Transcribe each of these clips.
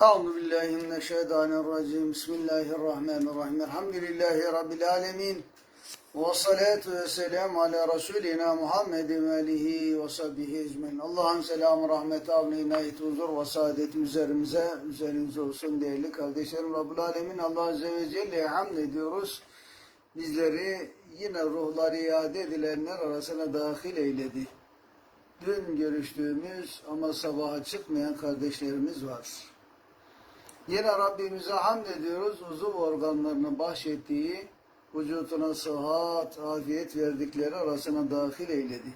Euzu billahi mineşşeytanirracim. Bismillahirrahmanirrahim. Elhamdülillahi rabbil alamin. Ve salatu ve selam ala Resulina Muhammedin ve alihi ve sahbihi ecmaîn. Allah'ın selamı, rahmeti, avni, inayeti, huzur ve saadeti üzerimize, üzerinize olsun değerli kardeşlerim. Rabbul Alemin Allah Azze ve Celle'ye hamd ediyoruz. Bizleri yine ruhları iade edilenler arasına dahil eyledi. Dün görüştüğümüz ama sabaha çıkmayan kardeşlerimiz var. Yine Rabbimize hamd ediyoruz. Uzuv organlarını bahşettiği, vücuduna sıhhat, afiyet verdikleri arasına dahil eyledi.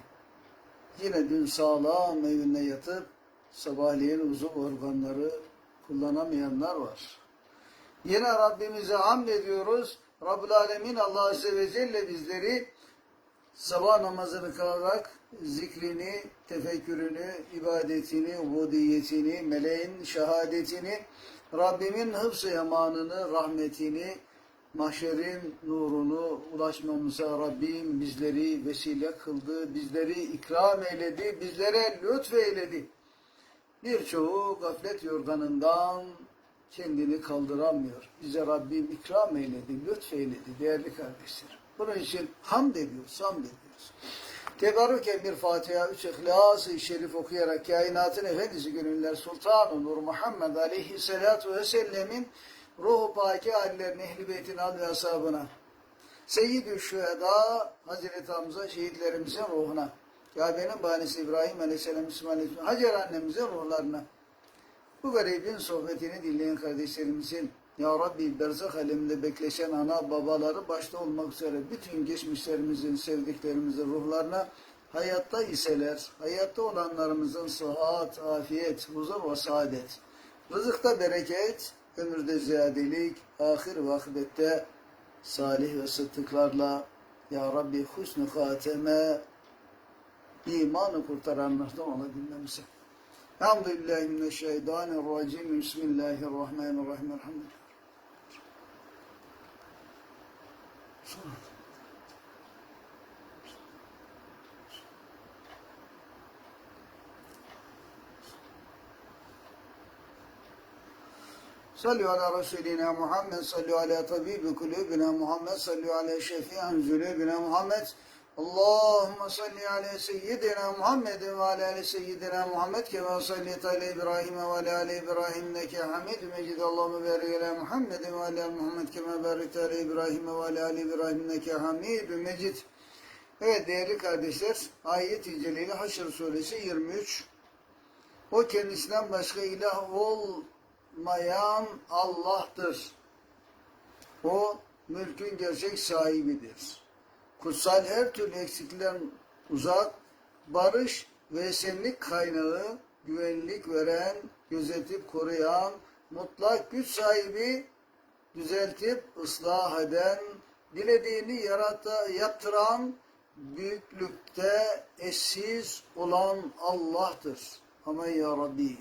Yine dün sağlam evinde yatıp sabahleyin uzuv organları kullanamayanlar var. Yine Rabbimize hamd ediyoruz. Rabbul Alemin Allah Azze ve Celle bizleri sabah namazını kılarak zikrini, tefekkürünü, ibadetini, ubudiyetini, meleğin şehadetini, Rabbimin hıfz-ı emanını, rahmetini, mahşerin nurunu ulaşmamıza Rabbim bizleri vesile kıldı, bizleri ikram eyledi, bizlere lütfeyledi. Birçoğu gaflet yorganından kendini kaldıramıyor. Bize Rabbim ikram eyledi, lütfeyledi değerli kardeşlerim. Bunun için hamd ediyoruz, hamd ediyoruz. Tebarüken bir Fatiha, üç İhlas-ı Şerif okuyarak kainatın efendisi gönüller Sultan-ı Nur Muhammed Aleyhisselatu Vesselam'in ruhu paki hallerine, ehl-i beytin al ve ashabına, Seyyid-i Şüheda Hazreti Hamza şehitlerimizin ruhuna, Kabe'nin banisi İbrahim Aleyhisselam, İsmail Aleyhisselam, Hacer annemizin ruhlarına, bu garibin sohbetini dinleyen kardeşlerimizin Ya Rabbi berzak aleminde bekleşen ana babaları başta olmak üzere bütün geçmişlerimizin, sevdiklerimizin ruhlarına hayatta iseler, hayatta olanlarımızın sıhhat, afiyet, huzur ve saadet, rızıkta bereket, ömürde ziyadelik, ahir ve akıbette salih ve sıddıklarla Ya Rabbi husnü hateme imanı kurtaranlardan olabilmemize. Elhamdülillahi mineşşeytanirracim. Bismillahirrahmanirrahim. Elhamdülillah. Sallu ala Resulina Muhammed, sallu ala tabibi kulübina Muhammed, sallu ala şefi'an zülübina Muhammed, Allahümme salli ala seyyidina Muhammed ve ala ali seyyidina Muhammed. Kema sallit ala İbrahim ve ala ali İbrahim neke hamid mecid. Allahümme barik ala Muhammed ve ala Muhammed. Kema barik ala İbrahim ve ala ali İbrahim neke hamid mecid. Evet değerli kardeşler ayet-i celile Haşr suresi 23 O kendisinden başka ilah olmayan Allah'tır. O mülkün gerçek sahibidir kutsal her türlü eksiklikten uzak, barış ve esenlik kaynağı, güvenlik veren, gözetip koruyan, mutlak güç sahibi, düzeltip ıslah eden, dilediğini yarata, yaptıran, büyüklükte eşsiz olan Allah'tır. Ama ya Rabbi,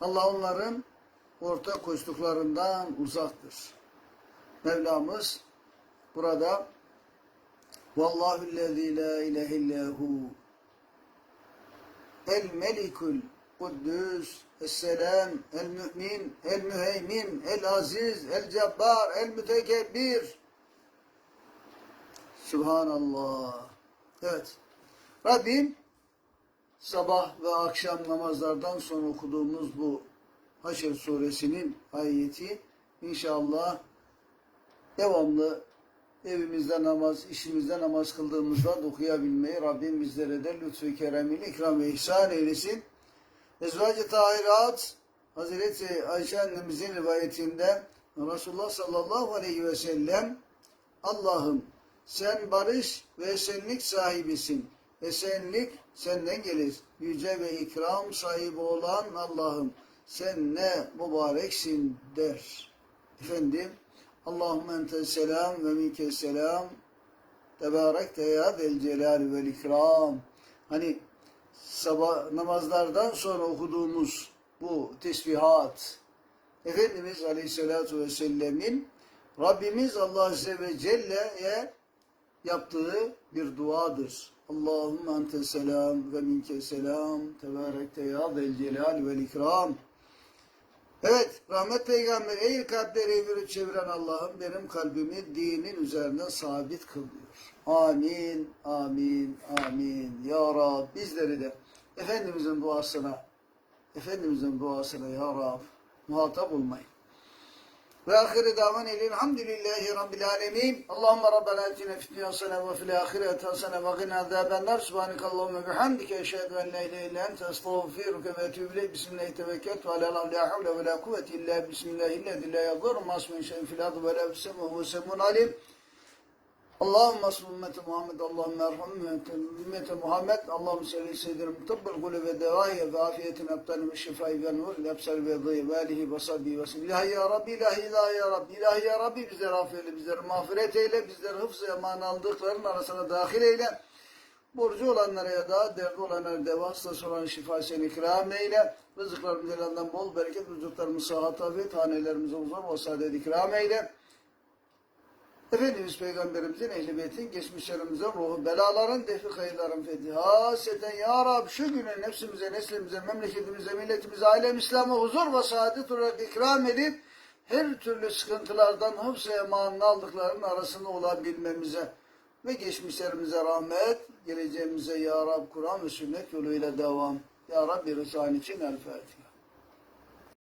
Allah onların ortak koştuklarından uzaktır. Mevlamız burada Vallahu allazi la ilahe illahu El melikul kuddüs Es-selam, el-mü'min, el-müheymin, el-aziz, el-cebbar, el-mütekebbir. Subhanallah. Evet. Rabbim sabah ve akşam namazlardan sonra okuduğumuz bu Haşr suresinin ayeti inşallah devamlı evimizde namaz, işimizde namaz kıldığımızda da okuyabilmeyi Rabbim bizlere de lütfü keremiyle ikram ve ihsan eylesin. Ezvacı Tahirat Hazreti Ayşe annemizin rivayetinde Resulullah sallallahu aleyhi ve sellem Allah'ım sen barış ve esenlik sahibisin. Esenlik senden gelir. Yüce ve ikram sahibi olan Allah'ım sen ne mübareksin der. Efendim Allahümme entes selam ve minke selam. Tebarekte ya del celal vel ikram. Hani sabah namazlardan sonra okuduğumuz bu tesbihat Efendimiz Aleyhisselatü Vesselam'ın Rabbimiz Allah Azze ve Celle'ye yaptığı bir duadır. Allahümme ente selam ve minke selam tebarekte ya del celal vel ikram. Evet, rahmet peygamber ey kalpleri evirip çeviren Allah'ım benim kalbimi dinin üzerine sabit kıl diyor. Amin, amin, amin. Ya Rab bizleri de Efendimizin duasına, Efendimizin duasına Ya Rab muhatap olmayın. Ve ahire davan elhamdülillahi rabbil alemin. Allahümme rabbena atina fid dünya hasene ve fil ahireti hasene ve gina azaben nar. Subhaneke Allahümme bihamdike eşhedü en la ilahe illa ente estağfiruke ve etûbü ileyk. Bismillahi tevekkeltu ve ala la havle ve la kuvvete illa bismillahillezî la yadurru ma ismihi şey'un fil ardı ve la fis semâ ve huve semûn alim. Allahümme salli ümmeti Muhammed, Allahümme erham ümmeti- Muhammed, Allahümme salli seyyidina tıbbıl gulü ve devâhiye ve afiyetin abdani ve şifayı ve nur, lebsel ve dıyı ve alihi ve sabbi ve sallim. İlahi ya Rabbi, ilahi ilahi ya Rabbi, ilahi ya Rabbi bizleri affeyle, bizleri mağfiret eyle, bizleri hıfz-ı eman aldıkların arasına dahil eyle. Borcu olanlara ya da derdi olanlara deva, hastası olan şifa sen ikram eyle. Rızıklarımız elinden bol bereket, rızıklarımız sıhhat afiyet, hanelerimize huzur ve saadet ikram eyle. Efendimiz Peygamberimizin ehli beytin ruhu belaların defi kayıların fethi haseten ya Rab şu günü nefsimize, neslimize, memleketimize, milletimize, alem İslam'a huzur ve saadet olarak ikram edip her türlü sıkıntılardan hıfz-ı emanını aldıklarının arasında olabilmemize ve geçmişlerimize rahmet, geleceğimize ya Rab Kur'an ve sünnet yoluyla devam. Ya Rabbi rızan için El Fatiha.